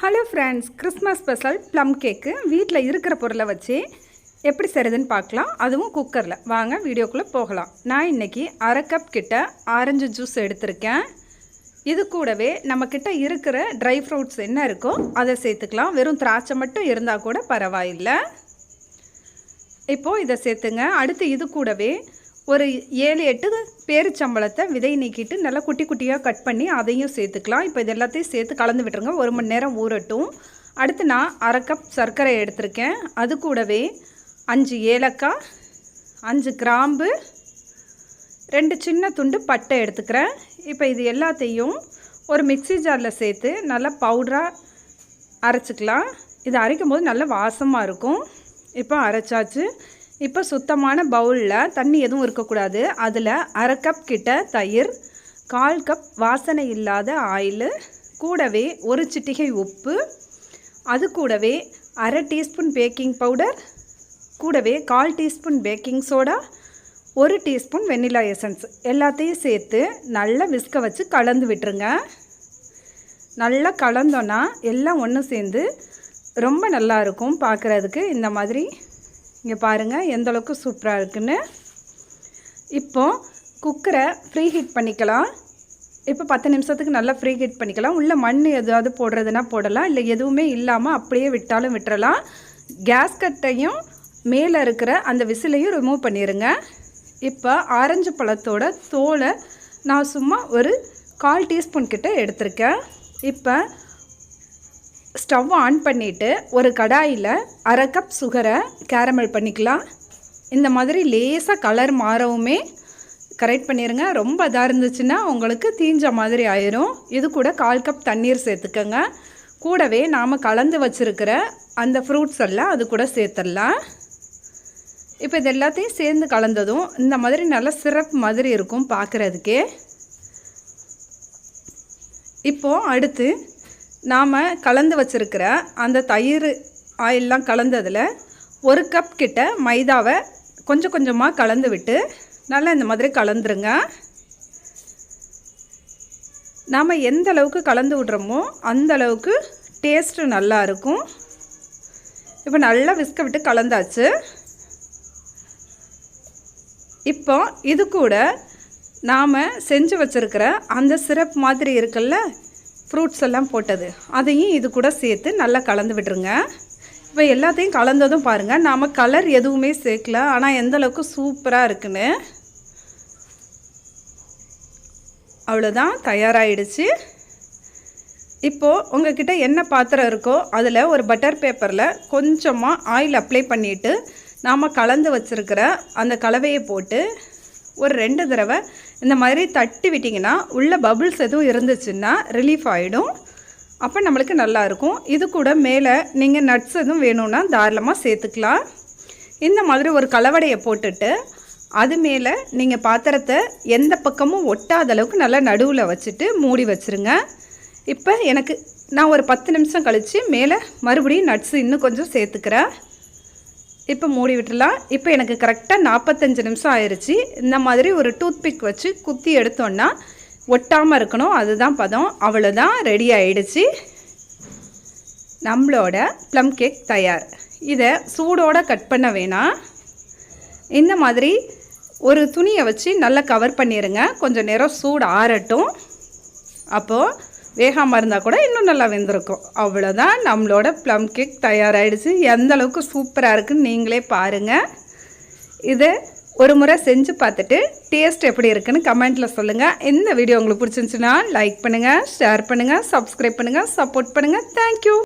Hello friends Christmas special plum cake வீட்டில் இருக்கிற பொருளை வச்சு எப்படி செய்கிறதுன்னு பார்க்கலாம். அதுவும் குக்கரில் வாங்க வீடியோக்குள்ளே போகலாம். நான் இன்றைக்கி அரை கப் கிட்ட ஆரஞ்சு ஜூஸ் எடுத்திருக்கேன். இது கூடவே நம்மக்கிட்ட இருக்கிற ட்ரை ஃப்ரூட்ஸ் என்ன இருக்கோ அதை சேர்த்துக்கலாம். வெறும் திராட்சை மட்டும் இருந்தால் கூட பரவாயில்லை. இப்போது இதை சேர்த்துங்க. அடுத்து இது கூடவே ஒரு ஏழு எட்டு பேரிச்சம்பளத்தை விதை நீக்கிட்டு நல்லா குட்டி குட்டியாக கட் பண்ணி அதையும் சேர்த்துக்கலாம். இப்போ இது எல்லாத்தையும் சேர்த்து கலந்து விட்டுருங்க. ஒரு மணி நேரம் ஊறட்டும். அடுத்து நான் அரை கப் சர்க்கரை எடுத்திருக்கேன். அது கூடவே அஞ்சு ஏலக்காய் அஞ்சு கிராம்பு ரெண்டு சின்ன துண்டு பட்டை எடுத்துக்கிறேன். இப்போ இது எல்லாத்தையும் ஒரு மிக்சி ஜாரில் சேர்த்து நல்லா பவுடராக அரைச்சிக்கலாம். இது அரைக்கும் போது நல்ல வாசமாக இருக்கும். இப்போ அரைச்சாச்சு. இப்போ சுத்தமான பவுலில் தண்ணி எதுவும் இருக்கக்கூடாது. அதில் அரை கப் கிட்ட தயிர் கால் கப் வாசனை இல்லாத ஆயில் கூடவே ஒரு சிட்டிகை உப்பு அது கூடவே அரை டீஸ்பூன் பேக்கிங் பவுடர் கூடவே கால் டீஸ்பூன் பேக்கிங் சோடா ஒரு டீஸ்பூன் வெண்ணிலா எசன்ஸ். எல்லாத்தையும் சேர்த்து நல்லா விஸ்க வச்சு கலந்து விட்டுருங்க. நல்லா கலந்தோன்னா எல்லாம் ஒன்று சேர்ந்து ரொம்ப நல்லா இருக்கும் பார்க்குறதுக்கு இந்த மாதிரி இங்கே பாருங்கள் எந்தளவுக்கு சூப்பராக இருக்குன்னு. இப்போது குக்கரை ஃப்ரீ ஹீட் பண்ணிக்கலாம். இப்போ பத்து நிமிஷத்துக்கு நல்லா ஃப்ரீ ஹீட் பண்ணிக்கலாம். உள்ளே மண் எதாவது போடுறதுனா போடலாம். இல்லை எதுவுமே இல்லாமல் அப்படியே விட்டாலும் விட்டுறலாம். கேஸ் கட்டையும் மேலே இருக்கிற அந்த விசிலையும் ரிமூவ் பண்ணிடுங்க இப்போ ஆரஞ்சு பழத்தோட தோலை நான் சும்மா ஒரு கால் டீஸ்பூன் கிட்டே எடுத்திருக்கேன். இப்போ ஸ்டவ் ஆன் பண்ணிவிட்டு ஒரு கடாயில் அரை கப் சுகரை கேரமல் பண்ணிக்கலாம். இந்த மாதிரி லேசாக கலர் மாறவுமே கரெக்ட் பண்ணிடுங்க ரொம்ப இதாக இருந்துச்சுன்னா உங்களுக்கு தீஞ்ச மாதிரி ஆயிரும். இது கூட கால் கப் தண்ணீர் சேர்த்துக்கோங்க. கூடவே நாம் கலந்து வச்சுருக்கிற அந்த ஃப்ரூட்ஸ் எல்லாம் அது கூட சேர்த்துடலாம். இப்போ இது எல்லாத்தையும் சேர்ந்து கலந்ததும் இந்த மாதிரி நல்ல சிரப் மாதிரி இருக்கும் பார்க்குறதுக்கே இப்போது அடுத்து நாம் கலந்து வச்சுருக்கிற அந்த தயிர் ஆயிலெலாம் கலந்ததில் ஒரு கப் கிட்ட மைதாவை கொஞ்சம் கொஞ்சமாக கலந்து விட்டு நல்லா இந்த மாதிரி கலந்துருங்க. நாம் எந்த அளவுக்கு கலந்து விட்றோமோ அந்த அளவுக்கு டேஸ்ட்டு நல்லா இருக்கும். இப்போ நல்லா விஸ்க விட்டு கலந்தாச்சு. இப்போ இது கூட நாம் செஞ்சு வச்சுருக்கிற அந்த சிரப் மாதிரி இருக்குல்ல ஃப்ரூட்ஸ் எல்லாம் போட்டது. அதையும் இது கூட சேர்த்து நல்லா கலந்து விட்டுருங்க. இப்போ எல்லாத்தையும் கலந்ததும் பாருங்கள் நாம் கலர் எதுவுமே சேர்க்கல. ஆனால் எந்த அளவுக்கு சூப்பராக இருக்குன்னு. அவ்வளோதான் தயாராகிடுச்சு இப்போது உங்ககிட்ட என்ன பாத்திரம் இருக்கோ அதில் ஒரு பட்டர் பேப்பரில் கொஞ்சமாக ஆயில் அப்ளை பண்ணிவிட்டு நாம் கலந்து வச்சுருக்கிற அந்த கலவையை போட்டு ஒரு ரெண்டு தடவை இந்த மாதிரி தட்டி விட்டிங்கன்னா உள்ள பபுள்ஸ் எதுவும் இருந்துச்சுன்னா ரிலீஃப் ஆகிடும் அப்போ நம்மளுக்கு நல்லாயிருக்கும் இது கூட மேலே நீங்கள் நட்ஸ் எதுவும் வேணும்னா தாராளமாக சேர்த்துக்கலாம். இந்த மாதிரி ஒரு கலவடையை போட்டுட்டு அது மேலே நீங்கள் பாத்திரத்தை எந்த பக்கமும் ஒட்டாத அளவுக்கு நல்லா நடுவில் வச்சுட்டு மூடி வச்சுருங்க. இப்போ எனக்கு நான் ஒரு பத்து நிமிஷம் கழித்து மேலே மறுபடியும் நட்ஸு இன்னும் கொஞ்சம் சேர்த்துக்கிறேன். இப்போ மூடி விட்டுலாம் இப்போ எனக்கு கரெக்டாக நாற்பத்தஞ்சு நிமிஷம் ஆயிடுச்சு இந்த மாதிரி ஒரு டூத்பிக் வச்சு குத்தி எடுத்தோன்னா ஒட்டாமல் இருக்கணும். அதுதான் பதம். அவ்வளோதான் ரெடி ஆயிடுச்சு. நம்மளோட ப்ளம் கேக் தயார். இதை சூடோடு கட் பண்ண வேணாம். இந்த மாதிரி ஒரு துணியை வச்சு நல்லா கவர் பண்ணிடுங்க கொஞ்சம் நேரம் சூடு ஆறட்டும். அப்போது வேகாமல் இருந்தால் கூட இன்னும் நல்லா வெந்திருக்கும். அவ்வளோதான் நம்மளோட ப்ளம் கேக் தயாராகிடுச்சு எந்த அளவுக்கு சூப்பராக இருக்குன்னு நீங்களே பாருங்கள் இது ஒரு முறை செஞ்சு பார்த்துட்டு டேஸ்ட் எப்படி இருக்குன்னு கமெண்ட்டில் சொல்லுங்கள் இந்த வீடியோ உங்களுக்கு பிடிச்சிருந்துச்சுன்னா லைக் பண்ணுங்கள் ஷேர் பண்ணுங்கள் சப்ஸ்கிரைப் பண்ணுங்கள் சப்போர்ட் பண்ணுங்கள் தேங்க்யூ